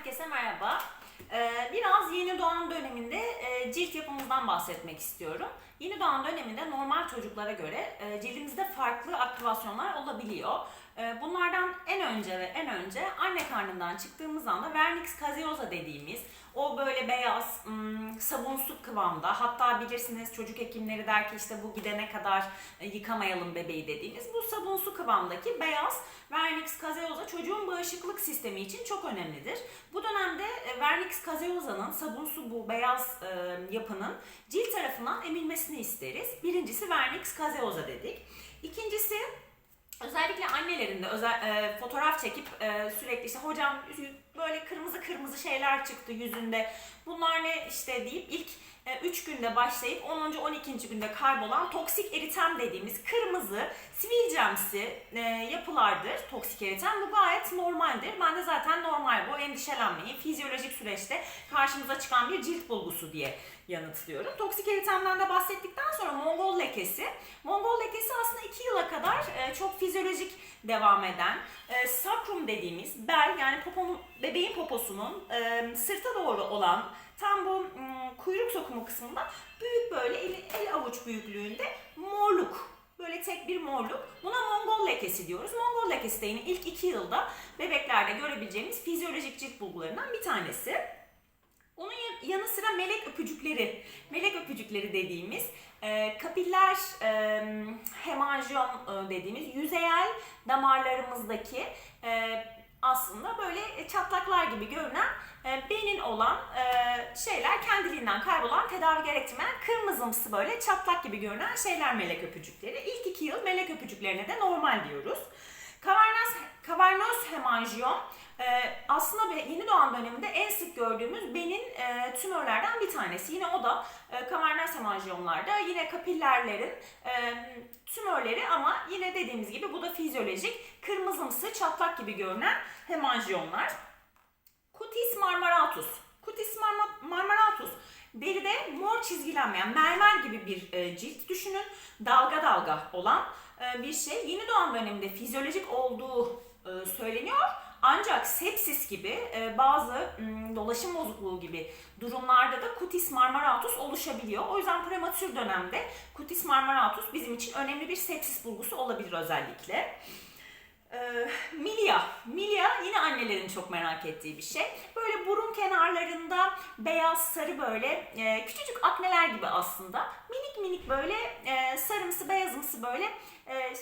Herkese merhaba. Ee, Biraz yeni doğan döneminde e, cilt yapımızdan bahsetmek istiyorum. Yeni doğan döneminde normal çocuklara göre e, cildimizde farklı aktivasyonlar olabiliyor. E, Bunlardan en önce ve en önce anne karnından çıktığımız anda vernix caseosa dediğimiz o böyle beyaz ım, sabunsu kıvamda hatta bilirsiniz çocuk hekimleri der ki işte bu gidene kadar e, yıkamayalım bebeği dediğimiz bu sabunsu kıvamdaki beyaz vernix caseosa çocuğun bağışıklık sistemi için çok önemlidir. Bu dönemde e, vernix caseosa'nın sabunsu bu beyaz e, yapının cilt tarafından emilmesini isteriz. Birincisi vernix caseosa dedik. Özel, e, fotoğraf çekip e, sürekli işte hocam böyle kırmızı kırmızı şeyler çıktı yüzünde. Bunlar ne işte deyip ilk 3 günde başlayıp 10. 12. günde kaybolan toksik eritem dediğimiz kırmızı sivilcemsi e, yapılardır toksik eritem. Bu gayet normaldir. Ben de zaten normal bu endişelenmeyin. Fizyolojik süreçte karşımıza çıkan bir cilt bulgusu diye yanıtlıyorum. Toksik eritemden de bahsettikten sonra Mongol lekesi. Mongol lekesi aslında 2 yıla kadar e, çok fizyolojik devam eden e, sakrum dediğimiz bel yani poponun, bebeğin poposunun e, sırta doğru olan tam bu m, kuyruk sokumu kısmında büyük böyle el, el avuç büyüklüğünde morluk Böyle tek bir morluk. Buna Mongol lekesi diyoruz. Mongol lekesi de yine ilk iki yılda bebeklerde görebileceğimiz fizyolojik cilt bulgularından bir tanesi. Onun yanı sıra melek öpücükleri, melek öpücükleri dediğimiz e, kapiller e, hemanjiom e, dediğimiz yüzeyel damarlarımızdaki e, aslında böyle çatlaklar gibi görünen e, benin olan e, şeyler kendiliğinden kaybolan tedavi gerektirmeyen kırmızımsı böyle çatlak gibi görünen şeyler melek öpücükleri. İlk iki yıl melek öpücüklerine de normal diyoruz. Kavernoz, kavernoz hemanjiyom e, aslında yeni doğan döneminde en sık gördüğümüz benin e, tümörlerden bir tanesi. Yine o da e, kavernoz hemanjiyomlarda yine kapillerlerin e, tümörleri ama yine dediğimiz gibi bu da fizyolojik kırmızımsı çatlak gibi görünen hemanjiyomlar. Cutis marmaratus. Cutis marma- marmaratus deride mor çizgilenmeyen mermer gibi bir cilt düşünün. Dalga dalga olan bir şey. Yeni doğan döneminde fizyolojik olduğu söyleniyor. Ancak sepsis gibi e, bazı m, dolaşım bozukluğu gibi durumlarda da cutis marmaratus oluşabiliyor. O yüzden prematür dönemde cutis marmaratus bizim için önemli bir sepsis bulgusu olabilir özellikle. Ee, Milia. Milia yine annelerin çok merak ettiği bir şey. Böyle burun kenarlarında beyaz sarı böyle e, küçücük akneler gibi aslında. Minik minik böyle e, sarımsı beyazımsı böyle e,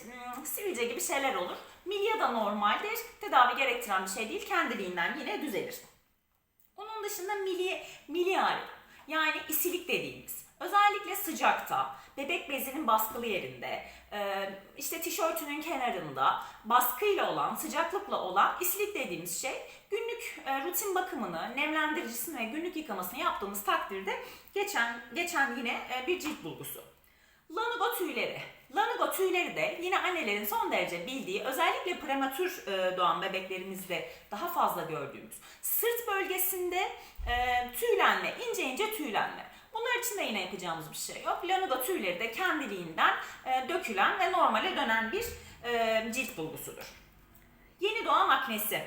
sivilce gibi şeyler olur. Milia da normaldir. Tedavi gerektiren bir şey değil. Kendiliğinden yine düzelir. Onun dışında mili, miliar yani isilik dediğimiz. Özellikle sıcakta, bebek bezinin baskılı yerinde, e, işte tişörtünün kenarında baskıyla olan, sıcaklıkla olan isilik dediğimiz şey günlük e, rutin bakımını, nemlendiricisini ve günlük yıkamasını yaptığımız takdirde geçen geçen yine e, bir cilt bulgusu. Lanugo tüyleri. Lanugo tüyleri de yine annelerin son derece bildiği, özellikle prematür e, doğan bebeklerimizde daha fazla gördüğümüz sırt bölgesinde e, tüylenme, ince ince tüylenme. Bunlar için de yine yapacağımız bir şey yok. Lanugo tüyleri de kendiliğinden e, dökülen ve normale dönen bir cilt bulgusudur. Yeni doğan aknesi.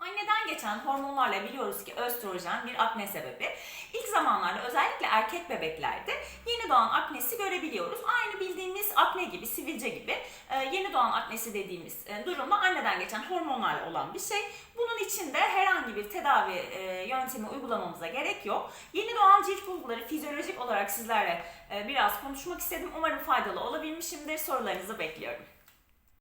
Anneden geçen hormonlarla biliyoruz ki östrojen bir akne sebebi. İlk zamanlarda özellikle erkek bebeklerde yeni doğan aknesi görebiliyoruz. Aynı bildiğimiz akne gibi, sivilce gibi e, yeni doğan aknesi dediğimiz e, durumda anneden geçen hormonlarla olan bir şey. Bunun için de herhangi bir tedavi e, yöntemi uygulamamıza gerek yok. Yeni doğan cilt bulguları fizyolojik olarak sizlerle biraz konuşmak istedim. Umarım faydalı olabilmişimdir. Sorularınızı bekliyorum.